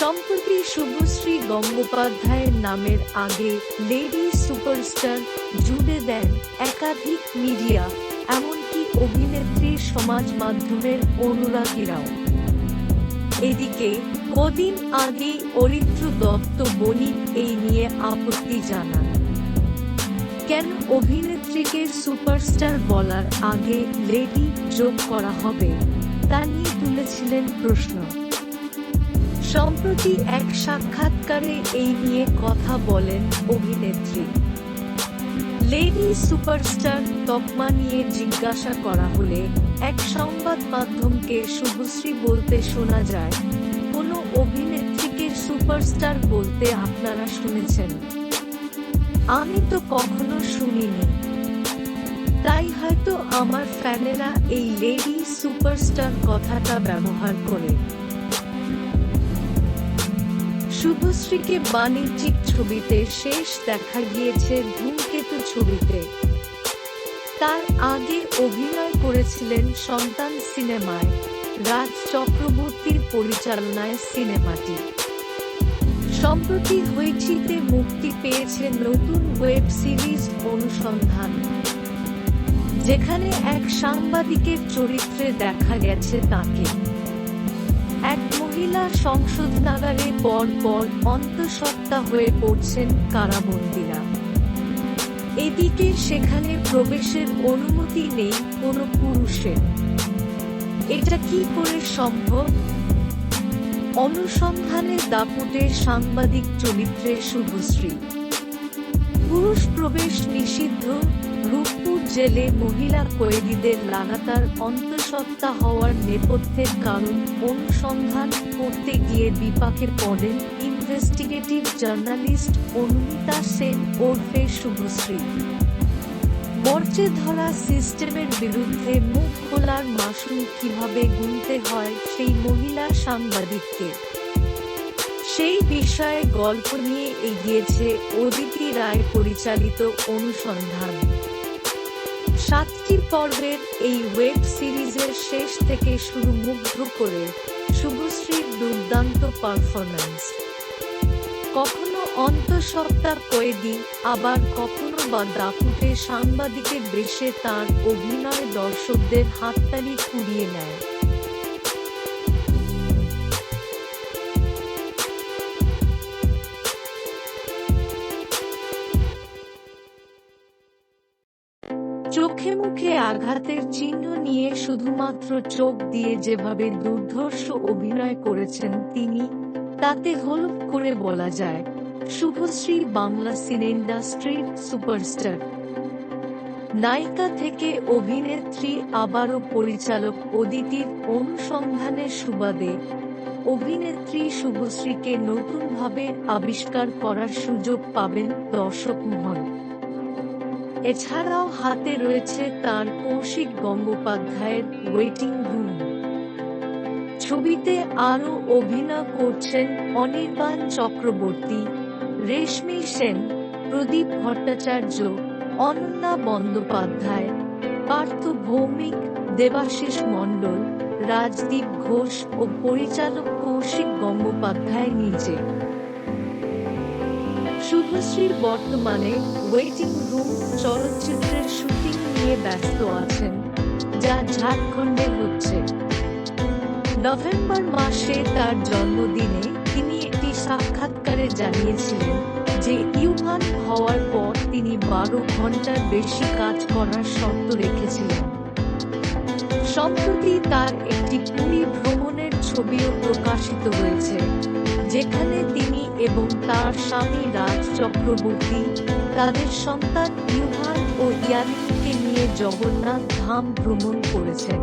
সম্প্রতি শুভশ্রী গঙ্গোপাধ্যায়ের নামের আগে লেডি সুপারস্টার জুড়ে দেন একাধিক মিডিয়া, এমনকি অভিনেত্রী সমাজ মাধ্যমের অনুরাগীরাও। এদিকে, কদিন আগেই অরিত্র দত্ত বণিক এই নিয়ে আপত্তি জানান। কেন অভিনেত্রীকে সুপারস্টার বলার আগে লেডি যোগ করা হবে, তা নিয়ে তুলেছিলেন প্রশ্ন। সম্প্রতি এক সাক্ষাৎকারে এই নিয়ে কথা বলেন অভিনেত্রী। লেডি সুপারস্টার তকমা নিয়ে জিজ্ঞাসা করা হলে এক সংবাদ মাধ্যমকে শুভশ্রী বলতে শোনা যায়, কোনো অভিনেত্রীকে সুপারস্টার বলতে আপনারা শুনেছেন? আমি তো কখনো শুনিনি। তাই হয়তো আমার ফ্যানেরা এই লেডি সুপারস্টার কথাটা ব্যবহার করে। শুভশ্রীকে বাণিজ্যিক ছবিতে শেষ দেখা গিয়েছে ধূমকেতু ছবিতে। তার আগে অভিনয় করেছিলেন সন্তান সিনেমায়, রাজ চক্রবর্তীর পরিচালনায় সিনেমাটি। সম্প্রতি হইচিতে মুক্তি পেয়েছে নতুন ওয়েব সিরিজ অনুসন্ধান, যেখানে এক সাংবাদিকের চরিত্রে দেখা গেছে তাকে। এক মহিলা সংশোধনাগারে পর পর অন্তঃসত্ত্বা হয়ে পড়ছেন কারাবন্দীরা। এদিকে সেখানে প্রবেশের অনুমতি নেই কোনো পুরুষের। এটা কি করে সম্ভব? অনুসন্ধানে দাপুটে সাংবাদিক চরিত্রে শুভশ্রী। পুরুষ প্রবেশ নিষিদ্ধ রূপপুর জেলে মহিলা কয়েদিদের লাগাতার অন্তঃসত্ত্বা হওয়ার নেপথ্যের কারণ অনুসন্ধান করতে গিয়ে বিপাকে পড়েন ইনভেস্টিগেটিভ জার্নালিস্ট অনুমিতা সেন ওরফে শুভশ্রী। মর্চে ধরা সিস্টেমের বিরুদ্ধে মুখ খোলার মাসুল কীভাবে গুনতে হয় সেই মহিলা সাংবাদিককে। সেই বিষয়ে গল্প নিয়ে এগিয়েছে অদিতি রায় পরিচালিত অনুসন্ধান। সাতটি পর্বের এই ওয়েব সিরিজের শেষ থেকে শুরু মুগ্ধ করে শুভশ্রীর দুর্দান্ত পারফরম্যান্স কখনো অন্তঃসত্ত্বার কয়েদি, আবার কখনো বা দাপুটে সাংবাদিকের দৃশ্যে তার অভিনয় দর্শকদের হাততালি কুড়িয়ে নেয়। চোখে মুখে আঘাতের চিহ্ন নিয়ে শুধুমাত্র চোখ দিয়ে যেভাবে দুর্ধর্ষ অভিনয় করেছেন তিনি, তাতে হলফ করে বলা যায়, শুভশ্রী বাংলা সিনে ইন্ডাস্ট্রির সুপারস্টার। নায়িকা থেকে অভিনেত্রী আবারও পরিচালক অদিতির অনুসন্ধানের সুবাদে, অভিনেত্রী শুভশ্রীকে নতুনভাবে আবিষ্কার করার সুযোগ পাবেন দর্শক মহল। এছাড়াও হাতে রয়েছে তার কৌশিক গঙ্গোপাধ্যায়ের ওয়েটিং রুম ছবিতে আরও অভিনয় করছেন অনির্বাণ চক্রবর্তী, রেশমি সেন, প্রদীপ ভট্টাচার্য, অনন্যা বন্দ্যোপাধ্যায় পার্থ ভৌমিক দেবাশিস মণ্ডল, রাজদীপ ঘোষ ও পরিচালক কৌশিক গঙ্গোপাধ্যায় নিজে। শুভশ্রীর বর্তমানে ওয়েটিং রুম চলচ্চিত্রের শুটিং নিয়ে ব্যস্ত আছেন, যা ঝাড়খণ্ডে হচ্ছে। নভেম্বর মাসে তার জন্মদিনে তিনি একটি সাক্ষাৎকারে জানিয়েছিলেন যে ইউহান হওয়ার পর তিনি বারো ঘণ্টার বেশি কাজ করার শর্ত রেখেছিলেন। সম্প্রতি তার একটি পুরী ভ্রমণের ছবিও প্রকাশিত হয়েছে। যেখানে তিনি এবং তার স্বামী রাজ চক্রবর্তী, তাদের সন্তান ইউহান ও ইয়ানিকে নিয়ে জগন্নাথ ধাম ভ্রমণ করেছেন।